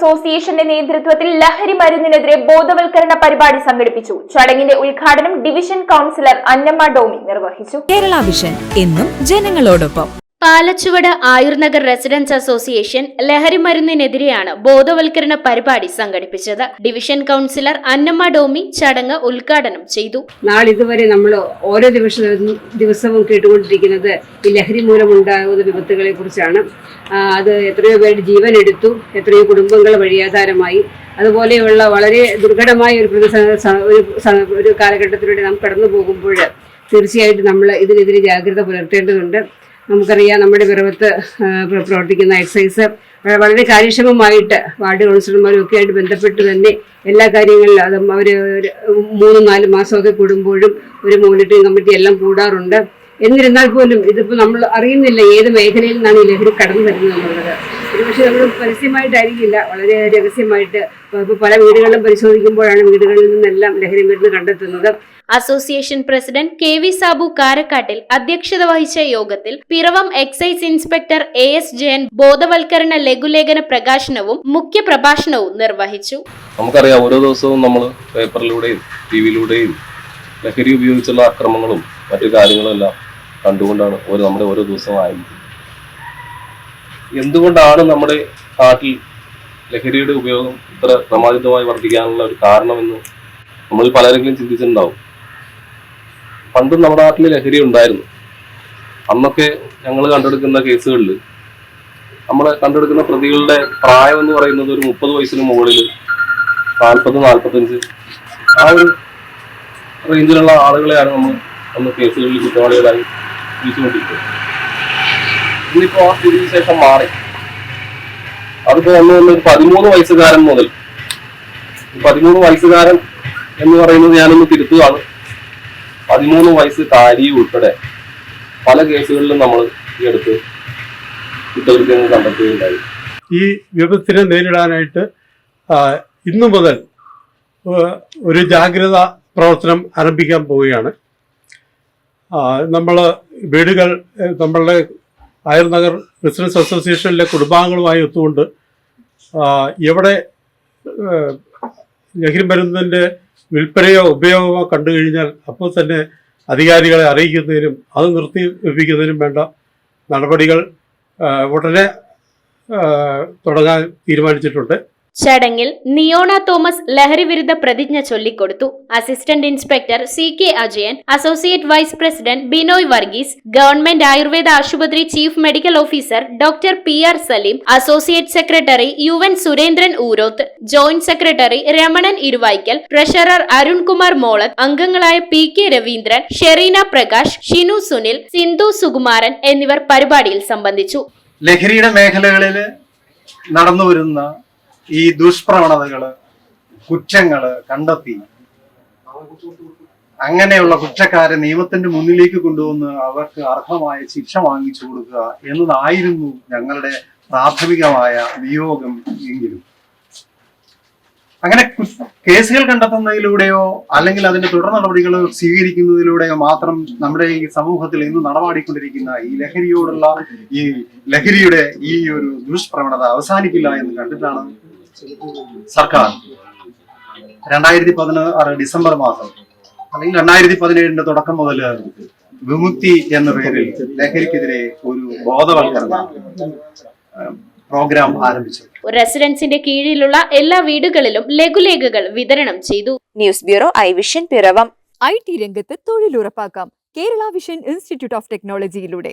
അസോസിയേഷന്റെ നേതൃത്വത്തിൽ ലഹരി മരുന്നിനെതിരെ ബോധവൽക്കരണ പരിപാടി സംഘടിപ്പിച്ചു. ചടങ്ങിന്റെ ഉദ്ഘാടനം ഡിവിഷൻ കൌൺസിലർ അന്നമ്മ ഡോമി നിർവഹിച്ചു. കേരള വിഷൻ എന്നും ജനങ്ങളോടൊപ്പം. പാലച്ചുവട് ആയുർനഗർ റെസിഡൻസ് അസോസിയേഷൻ ലഹരിമരുന്നിനെതിരെയാണ് ബോധവൽക്കരണ പരിപാടി സംഘടിപ്പിച്ചത്. ഡിവിഷൻ കൗൺസിലർ അന്നമ്മ ഡോമി ചടങ്ങ് ഉദ്ഘാടനം ചെയ്തു. നാളിതുവരെ നമ്മൾ ഓരോ ദിവസവും ദിവസവും കേട്ടുകൊണ്ടിരിക്കുന്നത് ഈ ലഹരി മൂലമുണ്ടാകുന്ന വിപത്തുകളെ കുറിച്ചാണ്. അത് എത്രയോ പേരുടെ ജീവൻ എടുത്തു എത്രയോ കുടുംബങ്ങൾ വഴിയാധാരമായി അതുപോലെയുള്ള വളരെ ദുർഘടമായ ഒരു ഒരു കാലഘട്ടത്തിലൂടെ നാം കടന്നു പോകുമ്പോൾ തീർച്ചയായിട്ടും നമ്മൾ ഇതിനെതിരെ ജാഗ്രത പുലർത്തേണ്ടതുണ്ട്. നമുക്കറിയാം നമ്മുടെ പിറവത്ത് പ്രവർത്തിക്കുന്ന എക്സൈസ് വളരെ കാര്യക്ഷമമായിട്ട് വാർഡ് കൗൺസിലർമാരും ഒക്കെ ആയിട്ട് ബന്ധപ്പെട്ട് തന്നെ എല്ലാ കാര്യങ്ങളിലും അത് അവർ മൂന്നും നാല് മാസമൊക്കെ കൂടുമ്പോഴും ഒരു മോണിറ്ററിംഗ് കമ്മിറ്റി എല്ലാം കൂടാറുണ്ട്. എന്നിരുന്നാൽ പോലും ഇതിപ്പോൾ നമ്മൾ അറിയുന്നില്ല ഏത് മേഖലയിൽ നിന്നാണ് ഈ ലഹരി കടന്നു വരുന്നത് എന്നുള്ളത്. ഒരുപക്ഷെ നമ്മൾ പരസ്യമായിട്ടായിരിക്കില്ല. വളരെ രഹസ്യമായിട്ട് ഇപ്പോൾ പല വീടുകളിലും പരിശോധിക്കുമ്പോഴാണ് വീടുകളിൽ നിന്നെല്ലാം ലഹരി മരുന്ന് കണ്ടെത്തുന്നത്. Association president K V Sabu Karakkattil അധ്യക്ഷത വഹിച്ച യോഗത്തിൽ Piravom excise inspector A S Jayan ബോധവൽക്കരണ ലഘുലേഖന പ്രകാശനവും മുഖ്യ പ്രഭാഷണവും നിർവഹിച്ചു. നമുക്കറിയാം ഓരോ ദിവസവും നമ്മൾ പേപ്പറിലൂടെയും ടി വിയിലൂടെയും ലഹരി ഉപയോഗിച്ചുള്ള അക്രമങ്ങളും മറ്റു കാര്യങ്ങളും എല്ലാം കണ്ടുകൊണ്ടാണ് ഓരോ നമ്മുടെ ഓരോ ദിവസവും ആയിരിക്കും എന്തുകൊണ്ടാണ് നമ്മുടെ നാട്ടിൽ ലഹരിയുടെ ഉപയോഗം ഇത്ര ക്രമാതീതമായി വർദ്ധിക്കാനുള്ള ഒരു കാരണമെന്ന് നമ്മൾ പലരെങ്കിലും ചിന്തിച്ചിട്ടുണ്ടാവും. പണ്ട് നമ്മുടെ നാട്ടിൽ ലഹരി ഉണ്ടായിരുന്നു. അന്നൊക്കെ ഞങ്ങൾ കണ്ടെടുക്കുന്ന കേസുകളിൽ നമ്മൾ കണ്ടെടുക്കുന്ന പ്രതികളുടെ പ്രായം എന്ന് പറയുന്നത് ഒരു മുപ്പത് വയസ്സിന് മുകളിൽ നാൽപ്പത് നാൽപ്പത്തഞ്ച് ആ ഒരു റേഞ്ചിലുള്ള ആളുകളെയാണ് നമ്മൾ അന്ന് കേസുകളിൽ കുറ്റവാളികളായി വിളിച്ചുകൊണ്ടിരിക്കുന്നത്. ഇന്നിപ്പോ ആ സ്ഥിതിക്ക് ശേഷം മാറി. അതിപ്പോ ഒന്ന് ഒന്ന് ഒരു പതിമൂന്ന് വയസ്സുകാരൻ മുതൽ. പതിമൂന്ന് വയസ്സുകാരൻ എന്ന് പറയുന്നത് ഞാനൊന്ന് തിരുത്തുകയാണ് പതിമൂന്ന് വയസ്സ് താരി ഉൾപ്പെടെ പല കേസുകളിലും നമ്മൾ ഈ അടുത്ത് കുറ്റകൃത്യങ്ങൾ കണ്ടെത്തുകയുണ്ടായി. ഈ വിപത്തിനെ നേരിടാനായിട്ട് ഇന്നു മുതൽ ഒരു ജാഗ്രത പ്രവർത്തനം ആരംഭിക്കാൻ പോവുകയാണ്. നമ്മൾ വീടുകൾ ഏഹ്, നമ്മളുടെ ആയുർനഗർ ബിസിനസ് അസോസിയേഷനിലെ കുടുംബാംഗങ്ങളുമായി ഒത്തുകൊണ്ട് എവിടെ ലഹരി മരുന്നിന്റെ വിൽപ്പനയോ ഉപയോഗമോ കണ്ടു കഴിഞ്ഞാൽ അപ്പോൾ തന്നെ അധികാരികളെ അറിയിക്കുന്നതിനും അത് നിർത്തി വെപ്പിക്കുന്നതിനും വേണ്ട നടപടികൾ ഉടനെ തുടങ്ങാൻ തീരുമാനിച്ചിട്ടുണ്ട്. ചടങ്ങിൽ നിയോണ തോമസ് ലഹരി വിരുദ്ധ പ്രതിജ്ഞ ചൊല്ലിക്കൊടുത്തു. Assistant inspector C K Ajayan associate vice president Binoy Varghese government Ayurveda ആശുപത്രി chief medical officer doctor P R Saleem associate secretary U N Surendran Oorothu joint secretary Ramanan Iruvaikkal treasurer Arunkumar Molathu അംഗങ്ങളായ P K Raveendran Shereena Prakash Shinu Sunil Sindhu Sukumaran എന്നിവർ പരിപാടിയിൽ സംബന്ധിച്ചു. ലഹരിയുടെ മേഖലകളിൽ നടന്നു വരുന്ന ഈ ദുഷ്പ്രവണതകൾ കുറ്റങ്ങൾ കണ്ടെത്തി. അങ്ങനെയുള്ള കുറ്റക്കാരെ നിയമത്തിന്റെ മുന്നിലേക്ക് കൊണ്ടുവന്ന് അവർക്ക് അർഹമായ ശിക്ഷ വാങ്ങിച്ചു കൊടുക്കുക എന്നതായിരുന്നു ഞങ്ങളുടെ പ്രാഥമികമായ നിയോഗം എങ്കിലും. അങ്ങനെ കേസുകൾ കണ്ടെത്തുന്നതിലൂടെയോ അല്ലെങ്കിൽ അതിന്റെ തുടർ നടപടികൾ സ്വീകരിക്കുന്നതിലൂടെയോ മാത്രം നമ്മുടെ ഈ സമൂഹത്തിൽ ഇന്ന് നടപടിക്കൊണ്ടിരിക്കുന്ന ഈ ലഹരിയോടുള്ള ഈ ലഹരിയുടെ ഈ ഒരു ദുഷ്പ്രവണത അവസാനിക്കില്ല എന്ന് കണ്ടിട്ടാണ് സർക്കാർ. രണ്ടായിരത്തി പതിനാറ് ഡിസംബർ മാസം. അല്ലെങ്കിൽ രണ്ടായിരത്തി പതിനേഴിന്റെ തുടക്കം മുതൽ വിമുക്തി എന്ന പേരിൽ ലഹരിക്കെതിരെ ഒരു ബോധവൽക്കരണ പ്രോഗ്രാം ആരംഭിച്ചു. ഒരു റെസിഡൻസിന്റെ കീഴിലുള്ള എല്ലാ വീടുകളിലും ലഘുലേഖകൾ വിതരണം ചെയ്തു. News bureau I vision Piravom. I T രംഗത്ത് തൊഴിലുറപ്പാക്കാം. Kerala vision institute of ടെക്നോളജിയിലൂടെ.